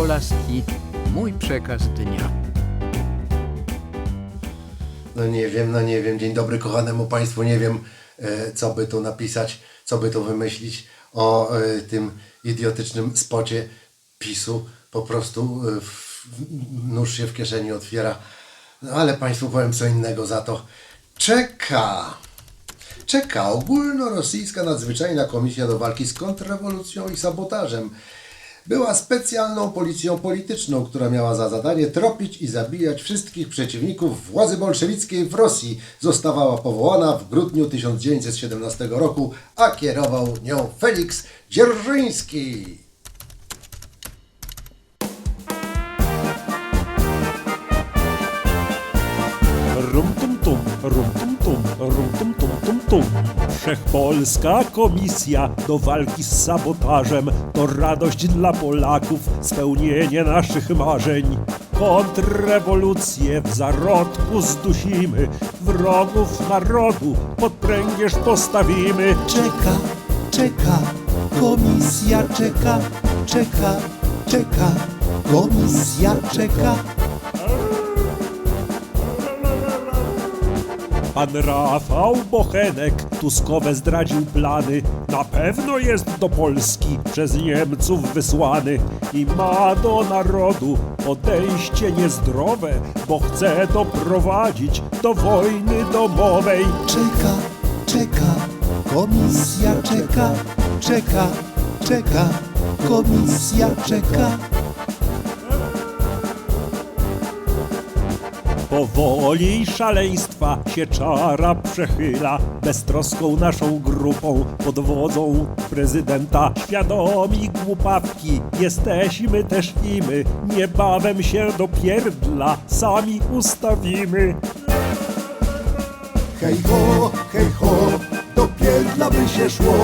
Kolaski, mój przekaz dnia. No nie wiem, no nie wiem. Dzień dobry kochanemu Państwu. Nie wiem, e, co by tu napisać, co by tu wymyślić o e, tym idiotycznym spocie PiSu. Po prostu e, nóż się w kieszeni otwiera. No, ale Państwu powiem co innego za to. Czeka! Czeka ogólnorosyjska nadzwyczajna komisja do walki z kontrrewolucją i sabotażem. Była specjalną policją polityczną, która miała za zadanie tropić i zabijać wszystkich przeciwników władzy bolszewickiej w Rosji. Została powołana w grudniu 1917 roku, a kierował nią Felix Dzierżyński. Rum tum tum, rum tum tum. Wszechpolska komisja do walki z sabotażem to radość dla Polaków, spełnienie naszych marzeń. Kontrrewolucję w zarodku zdusimy, wrogów narodu pod pręgierz postawimy. czeka, czeka, komisja czeka, czeka, czeka, komisja czeka. Pan Rafał Bochenek Tuskowe zdradził plany. Na pewno jest do Polski przez Niemców wysłany i ma do narodu podejście niezdrowe, bo chce doprowadzić do wojny domowej. Czeka, czeka, komisja czeka, czeka, czeka, komisja czeka. Powoli szaleństwa się czara przechyla beztroską naszą grupą pod wodzą prezydenta. Świadomi głupawki jesteśmy też i my, niebawem się do pierdla sami ustawimy. Hej ho, hej ho, do pierdla by się szło.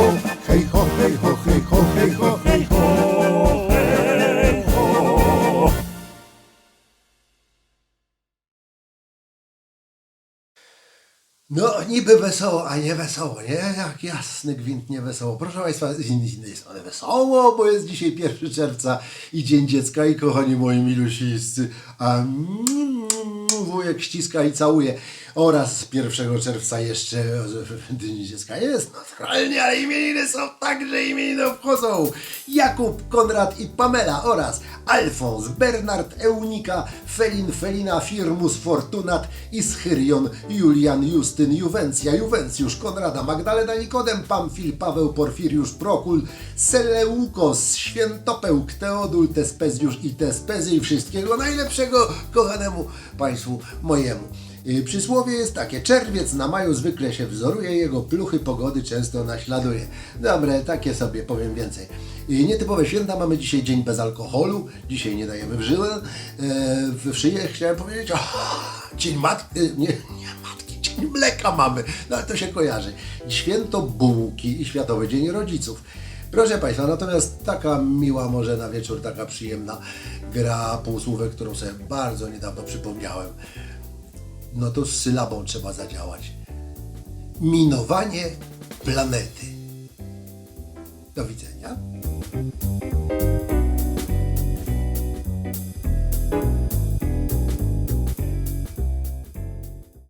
Hej ho, hej ho, hej ho, hej ho, hej ho. No, niby wesoło, a nie wesoło, nie? Jak jasny gwint nie wesoło. Proszę Państwa, z innej strony wesoło, bo jest dzisiaj 1 czerwca i Dzień Dziecka i kochani moi milusiscy, a mm, wujek ściska i całuje. Oraz 1 czerwca jeszcze Dzień Dziecka jest naturalnie, ale imieniny są także imieniny obchodzą. Jakub, Konrad i Pamela oraz Alfons, Bernard, Eunika, Felin, Felina, Firmus, Fortunat, Ischyrion, Julian, Justyn, Juwencja, Juwencjusz, Konrada, Magdalena, Nikodem, Pamfil, Paweł, Porfiriusz, Prokul, Seleukos, Świętopełk, Teodul, Tespezjusz i Tespezy i wszystkiego najlepszego kochanemu Państwu mojemu. Przysłowie jest takie, czerwiec na maju zwykle się wzoruje, jego pluchy pogody często naśladuje. Dobre, takie sobie powiem więcej. Nietypowe święta mamy dzisiaj dzień bez alkoholu, dzisiaj nie dajemy w żyłę, e, w szyję chciałem powiedzieć, o, dzień matki, y, nie, nie matki, dzień mleka mamy, no ale to się kojarzy. Święto bułki i Światowy Dzień Rodziców. Proszę Państwa, natomiast taka miła, może na wieczór, taka przyjemna gra półsłówek, którą sobie bardzo niedawno przypomniałem no to z sylabą trzeba zadziałać. Minowanie planety. Do widzenia.